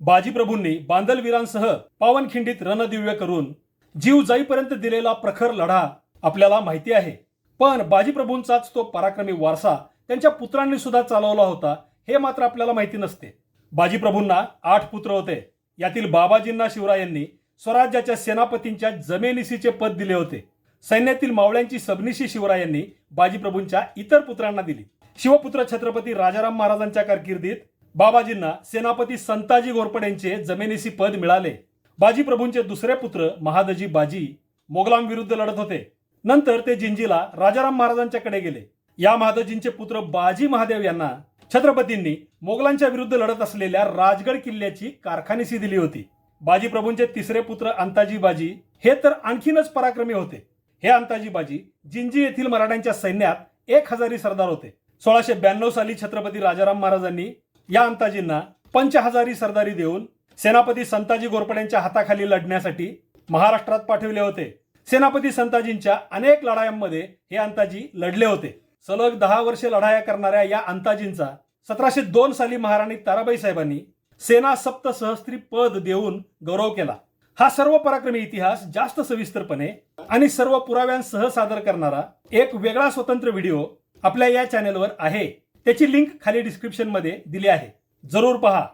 बाजीप्रभूंनी बांदलवीरांसह पावनखिंडीत रणदिव्य करून जीव जाईपर्यंत दिलेला प्रखर लढा आपल्याला माहिती आहे. पण बाजीप्रभूंचाच तो पराक्रमी वारसा त्यांच्या पुत्रांनी सुद्धा चालवला होता हे मात्र आपल्याला माहिती नसते. बाजीप्रभूंना आठ पुत्र होते. यातील बाबाजींना शिवरायांनी स्वराज्याच्या सेनापतींच्या जमेनिशीचे पद दिले होते. सैन्यातील मावळ्यांची सबनिशी शिवरायांनी बाजीप्रभूंच्या इतर पुत्रांना दिली. शिवपुत्र छत्रपती राजाराम महाराजांच्या कारकिर्दीत बाबाजींना सेनापती संताजी घोरपडेंचे जमिनीशी पद मिळाले. बाजीप्रभूंचे दुसरे पुत्र महादजी बाजी मोगलांविरुद्ध लढत होते. नंतर ते जिंजीला राजाराम महाराजांच्याकडे गेले. या महादजींचे पुत्र बाजी महादेव यांना छत्रपतींनी मोगलांच्या विरुद्ध लढत असलेल्या राजगड किल्ल्याची कारखानीसी दिली होती. बाजीप्रभूंचे तिसरे पुत्र अंताजी बाजी हे तर आणखीनच पराक्रमी होते. हे अंताजी बाजी जिंजी येथील मराठ्यांच्या सैन्यात एक हजारी सरदार होते. सोळाशे ब्याण्णव साली छत्रपती राजाराम महाराजांनी या अंताजींना पंचहजारी सरदारी देऊन सेनापती संताजी घोरपड्यांच्या हाताखाली लढण्यासाठी महाराष्ट्रात पाठविले होते. सेनापती संताजींच्या अनेक लढायांमध्ये हे अंताजी लढले होते. सलग दहा वर्षे लढाया करणाऱ्या या अंताजींचा सतराशे दोन साली महाराणी ताराबाई साहेबांनी सेना सप्त सहस्त्री पद देऊन गौरव केला. हा सर्व पराक्रमी इतिहास जास्त सविस्तरपणे आणि सर्व पुराव्यांसह सादर करणारा एक वेगळा स्वतंत्र व्हिडिओ आपल्या या चॅनेलवर आहे. त्याची लिंक खाली डिस्क्रिप्शनमध्ये दिली आहे. जरूर पहा.